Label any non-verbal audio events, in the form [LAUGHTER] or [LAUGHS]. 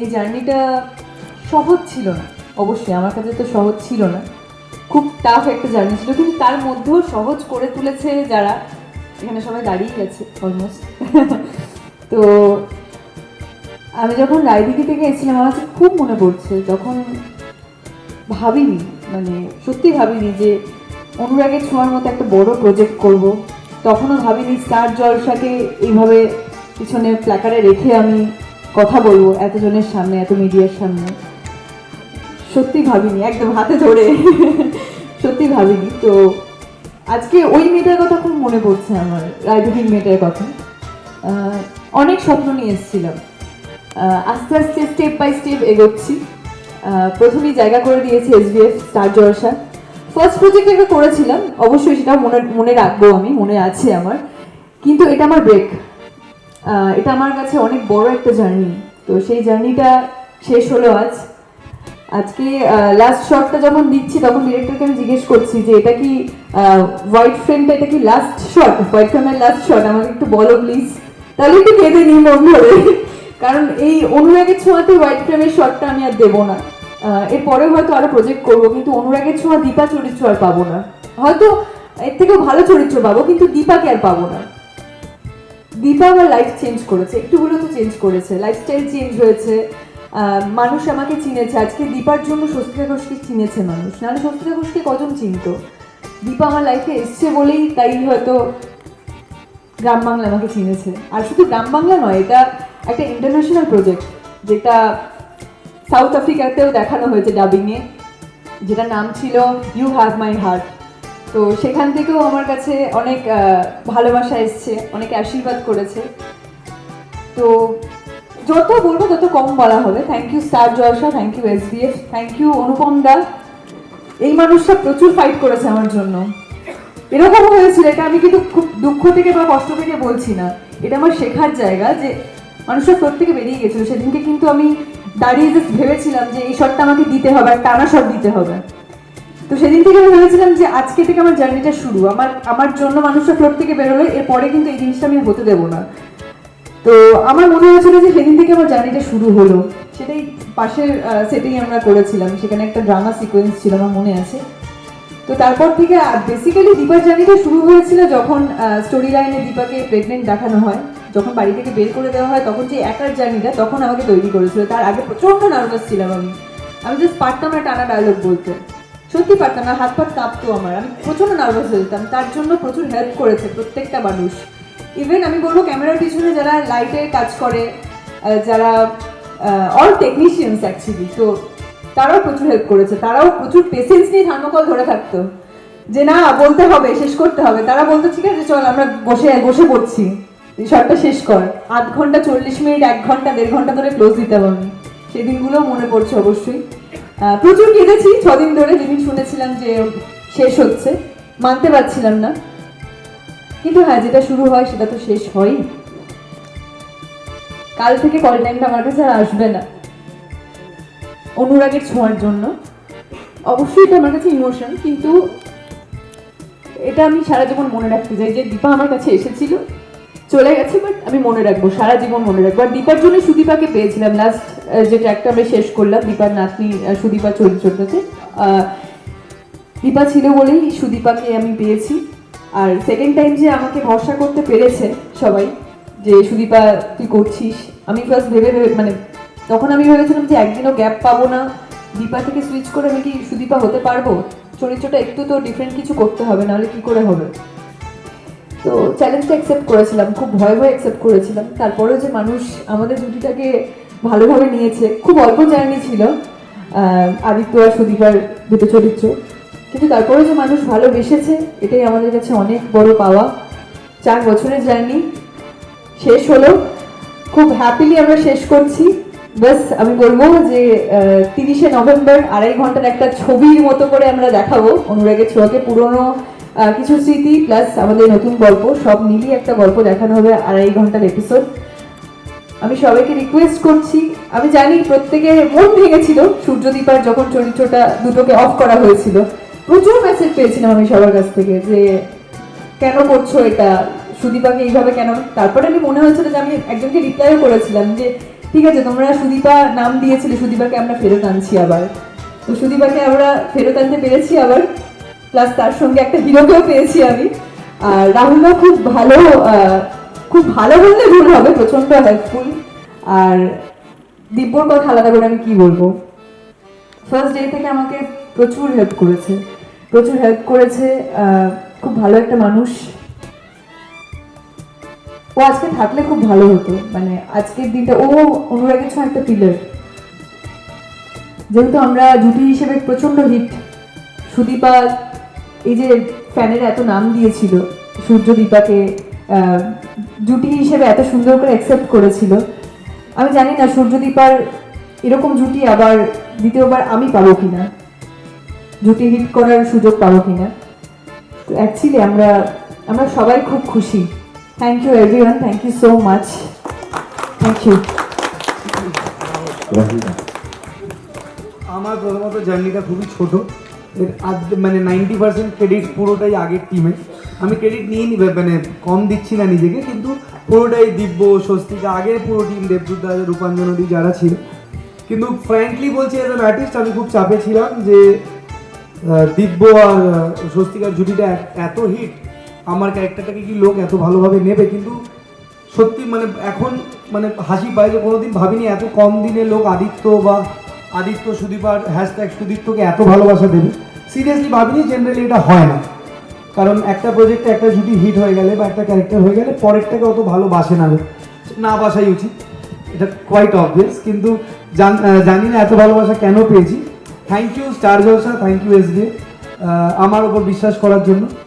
এই জার্নিটা সহজ ছিল না। অবশ্যই আমার কাছে তো সহজ ছিল না। খুব টাফ একটা জার্নি ছিল, কিন্তু তার মধ্যেও সহজ করে তুলেছে যারা। এখানে সবাই দাঁড়িয়ে গেছে অলমোস্ট [LAUGHS] তো আমি যখন রায়দিঘি থেকে এসেছিলাম, আমার কাছে খুব মনে পড়ছে তখন ভাবিনি মানে সত্যি ভাবিনি যে অনুরাগের ছোঁয়ার মতো একটা বড় প্রজেক্ট করব। তখনও ভাবিনি, স্টার জলসাকে এইভাবে পিছনে প্ল্যাকারে রেখে আমি কথা বলব এতজনের সামনে, এত মিডিয়ার সামনে। সত্যি ভাবিনি, একদম হাতে ধরে। সত্যি ভাবিনি। তো আজকে ওই মেয়েটার কথা খুব মনে পড়ছে আমার রায়দিঘির মেয়েটার কথা। অনেক স্বপ্ন নিয়ে এসেছিলাম। আস্তে আস্তে স্টেপ বাই স্টেপ এগোচ্ছি। প্রথমেই জায়গা করে দিয়েছি S SVF star Jalsha first project একটা করেছিলাম, অবশ্যই সেটা মনে মনে রাখব আমি, মনে আছে আমার। কিন্তু এটা আমার ব্রেক এটা আমার কাছে অনেক বড় একটা জার্নি। তো সেই জার্নিটা শেষ হলো আজ। আজকে লাস্ট শটটা যখন দিচ্ছি, তখন ডিরেক্টরকে আমি জিজ্ঞেস করছি যে, এটা কি হোয়াইট ফ্রেমটা এটা কি লাস্ট শট হোয়াইট ফ্রেমের লাস্ট শট আমাকে একটু বলো প্লিজ তাহলে একটু কেঁদে নিই মন ধরে কারণ এই অনুরাগের ছোঁয়াতে হোয়াইট ফ্রেমের শটটা আমি আর দেবো না। এরপরে হয়তো আরও প্রজেক্ট করব, কিন্তু অনুরাগের ছোঁয়া, দীপা চরিত্র আর পাবো না। হয়তো এর থেকেও ভালো চরিত্র পাবো, কিন্তু দীপাকে আর পাবো না। দীপা আমার লাইফ চেঞ্জ করেছে। একটু হলেও তো চেঞ্জ করেছে। লাইফস্টাইল চেঞ্জ হয়েছে। মানুষ আমাকে চিনেছে। আজকে দীপার জন্য স্বস্তিকা ঘোষকে চিনেছে মানুষ। নাহলে স্বস্তিকা ঘোষকে কজন চিনতো? দীপা আমার লাইফে এসছে বলেই তাই হয়তো গ্রাম বাংলা আমাকে চিনেছে। আর শুধু গ্রাম বাংলা নয়, এটা একটা ইন্টারন্যাশনাল প্রজেক্ট যেটা সাউথ আফ্রিকাতেও দেখানো হয়েছে ডাবিংয়ে যেটা নাম ছিল ইউ হ্যাভ মাই হার্ট তো সেখান থেকেও আমার কাছে অনেক ভালোবাসা এসছে, অনেক আশীর্বাদ করেছে। তো যত বলব তত কম বলা হবে thank you Star Jalsha thank you SVF thank you Anupam da. এই মানুষটা প্রচুর ফাইট করেছে আমার জন্য। এরকম হয়েছিল, এটা আমি কিন্তু খুব দুঃখ থেকে বা কষ্ট থেকে বলছি না। এটা আমার শেখার জায়গা যে মানুষটা ফ্লোর থেকে বেরিয়ে গেছিল। সেদিনকে কিন্তু আমি দাঁড়িয়ে ভেবেছিলাম যে এই শটটা আমাকে দিতে হবে আর টানা শট দিতে হবে। তো সেদিন থেকে আমি ভেবেছিলাম যে আজকে থেকে আমার জার্নিটা শুরু। আমার আমার জন্য মানুষটা ফ্লোর থেকে বেরোলো, এরপরে কিন্তু এই জিনিসটা আমি হতে দেবো না। তো আমার মনে হয়েছিল যে সেদিন থেকে আমার জার্নিটা শুরু হলো। সেটাই পাশের সেটিং আমরা করেছিলাম। সেখানে একটা ড্রামা সিকোয়েন্স ছিল আমার মনে আছে। তো তারপর থেকে বেসিক্যালি দীপার জার্নিটা শুরু হয়েছিল যখন স্টোরি লাইনে দীপাকে প্রেগনেন্ট দেখানো হয়। যখন বাড়ি থেকে বের করে দেওয়া হয়, তখন যে একার জার্নিটা, তখন আমাকে তৈরি করেছিল। তার আগে প্রচণ্ড নার্ভাস ছিলাম আমি। আমি জাস্ট পারতাম না টানা ডায়লগ বলতে। সত্যি পারতাম না, হাত পাত কাঁপতো আমার। আমি প্রচণ্ড নার্ভাস হয়ে যেতাম, তার জন্য প্রচুর হেল্প করেছে প্রত্যেকটা মানুষ। ইভেন আমি বলব ক্যামেরার পিছনে যারা লাইটের কাজ করে যারা অল টেকনিশিয়ানস অ্যাকচুয়ালি তো তারাও প্রচুর হেল্প করেছে। তারাও প্রচুর পেশেন্স নিয়ে থার্মোকল ধরে থাকতো। যে না, বলতে হবে, শেষ করতে হবে। তারা বলতো, ঠিক আছে, চল, আমরা বসে বসে পড়ছি। শটটা শেষ কর। আধ ঘণ্টা, চল্লিশ মিনিট, এক ঘণ্টা, দেড় ঘণ্টা ধরে ক্লোজ দিতাম আমি। সেই দিনগুলো মনে পড়ছে অবশ্যই। প্রচুর কেঁদেছি, ছদিন ধরে যেদিন শুনেছিলাম যে শেষ হচ্ছে, মানতে পারছিলাম না। কিন্তু হ্যাঁ যেটা শুরু হয়, সেটা তো শেষ হয়ই। কাল থেকে কল টাইমটা আমার কাছে আর আসবে না। অনুরাগের ছোঁয়ার জন্য। অবশ্যই এটা আমার কাছে ইমোশন কিন্তু এটা আমি সারা জীবন মনে রাখতে চাই যে দীপা আমার কাছে এসেছিল। চলে গেছে বাট আমি মনে রাখব, সারা জীবন মনে রাখব। আর দীপার জন্য সুদীপাকে পেয়েছিলাম লাস্ট যে ট্র্যাকটা আমরা শেষ করলাম, দীপার নাতনি সুদীপা চরিত্রটাতে। দীপা ছিল বলেই সুদীপাকে আমি পেয়েছি। আর সেকেন্ড টাইম যে আমাকে ভরসা করতে পেরেছে সবাই, যে সুদীপা, তুই করছিস, আমি ফার্স্ট ভেবে ভেবে মানে তখন আমি ভেবেছিলাম যে একদিনও গ্যাপ পাবো না। দীপা থেকে সুইচ করে আমি কি সুদীপা হতে পারব? চরিত্রটা একটু তো ডিফারেন্ট কিছু করতে হবে, নাহলে কি করে হবে? তো চ্যালেঞ্জটা অ্যাকসেপ্ট করেছিলাম খুব ভয় ভয় অ্যাকসেপ্ট করেছিলাম। তারপরেও যে মানুষ আমাদের জুটিটাকে ভালোভাবে নিয়েছে খুব অল্প জার্নি ছিল আদিত্য আর সুদীপার দুটো চরিত্র। কিন্তু তারপরে যে মানুষ ভালোবেসেছে এটাই আমাদের কাছে অনেক বড় পাওয়া। চার বছরের জার্নি শেষ হলো। খুব হ্যাপিলি আমরা শেষ করছি। বাস আমি বলব যে তিরিশে নভেম্বর আড়াই ঘণ্টার একটা ছবির মতো করে আমরা দেখাবো। অনুরাগের ছোঁয়াকে পুরনো কিছু স্মৃতি প্লাস আমাদের নতুন গল্প, সব মিলিয়ে একটা গল্প দেখানো হবে আড়াই ঘণ্টার এপিসোড আমি সবাইকে রিকোয়েস্ট করছি, আমি জানি প্রত্যেকে মন ভেঙেছিল সূর্যদীপার যখন চরিত্রটা দুটোকে অফ করা হয়েছিল। প্রচুর মেসেজ পেয়েছিলাম আমি সবার কাছ থেকে যে, কেন করছ এটা? সুদীপাকে এইভাবে কেন? তারপরে আমি মনে হয়েছিল যে আমি একজনকে রিপ্লাইও করেছিলাম যে, ঠিক আছে, তোমরা সুদীপা নাম দিয়েছিলে, সুদীপাকে আমরা ফেরত আনছি আবার। তো সুদীপাকে আমরা ফেরত আনতে পেরেছি আবার। প্লাস তার সঙ্গে একটা হিরোকেও পেয়েছি আমি। আর রাহুলও খুব ভালো খুব ভালো বললে ভুল হবে প্রচণ্ড হেল্পফুল আর দিব্যর কথা আলাদা করে আমি কি বলব? ফার্স্ট ডে থেকে আমাকে প্রচুর হেল্প করেছে। প্রচুর হেল্প করেছে খুব ভালো একটা মানুষ। ও আজকে থাকলে খুব ভালো হতো। মানে আজকের দিনটা, ও অনুরাগের ছোঁয়া একটা পিলার যেহেতু আমরা জুটি হিসেবে প্রচণ্ড হিট সুদীপা এই যে ফ্যানের এত নাম দিয়েছিল সূর্যদীপাকে আহ, জুটি হিসেবে এত সুন্দর করে অ্যাকসেপ্ট করেছিল। আমি জানি না সূর্যদীপার এরকম জুটি আবার দ্বিতীয়বার আমি পাবো কিনা। জুটি হিট করার সুযোগ পাবো কিনা। তো অ্যাকচুয়ালি আমরা আমরা সবাই খুব খুশি। Thank you everyone thank you so much thank you আমার প্রথমত জার্নিটা খুবই ছোট। আজ মানে নাইনটি পার্সেন্ট ক্রেডিট পুরোটাই আগের টিমে আমি ক্রেডিট নিয়ে নিবে মানে কম দিচ্ছি না নিজেকে, কিন্তু পুরোটাই দিব্য, স্বস্তিকা, আগের পুরো টিম দেবদূত দাদা রূপাঞ্জনদী যারা ছিল। কিন্তু ফ্র্যাঙ্কলি বলছি এজ অ্যান আর্টিস্ট আমি খুব চাপে ছিলাম যে দিব্য আর স্বস্তিকার জুটিটা এত- এত হিট আমার ক্যারেক্টারটাকে কি লোক এত ভালোভাবে নেবে? কিন্তু সত্যি মানে এখন মানে হাসি পায় যে কোনোদিন ভাবিনি এত কম দিনে লোক আদিত্য বা আদিত্য সুদীপার হ্যাশট্যাগ সুদীপ্তকে এত ভালোবাসা দেবে। সিরিয়াসলি ভাবিনি জেনারেলি এটা হয় না। কারণ একটা প্রজেক্টে একটা জুটি হিট হয়ে গেলে বা একটা ক্যারেক্টার হয়ে গেলে পরেরটাকে অত ভালোবাসে না। না বাসাই উচিত। এটা কোয়াইট অবভিয়াস কিন্তু জানি না এত ভালোবাসা কেন পেয়েছি। Thank you Star Jalsha thank you S আমার ওপর বিশ্বাস করার জন্য।